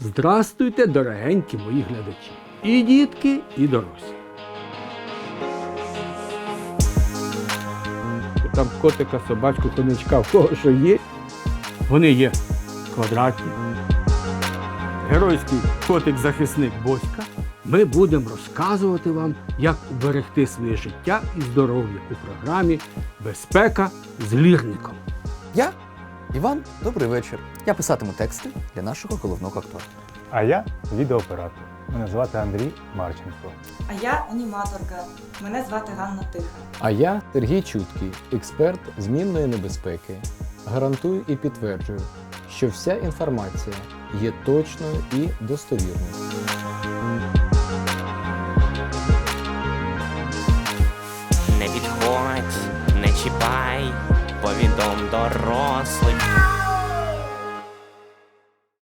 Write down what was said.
Здрастуйте, дорогенькі мої глядачі. І дітки, і дорослі. Там котика, собачку, конячка, в кого що є. Вони є квадратні. Геройський котик-захисник Боська. Ми будемо розказувати вам, як уберегти своє життя і здоров'я у програмі Безпека з лірником. Я Іван, добрий вечір. Я писатиму тексти для нашого головного актора. А я відеооператор. Мене звати Андрій Марченко. А я аніматорка. Мене звати Ганна Тиха. А я Сергій Чуткий, експерт змінної небезпеки. Гарантую і підтверджую, що вся інформація є точною і достовірною. Не підходь, не чіпай, повідом дорослих.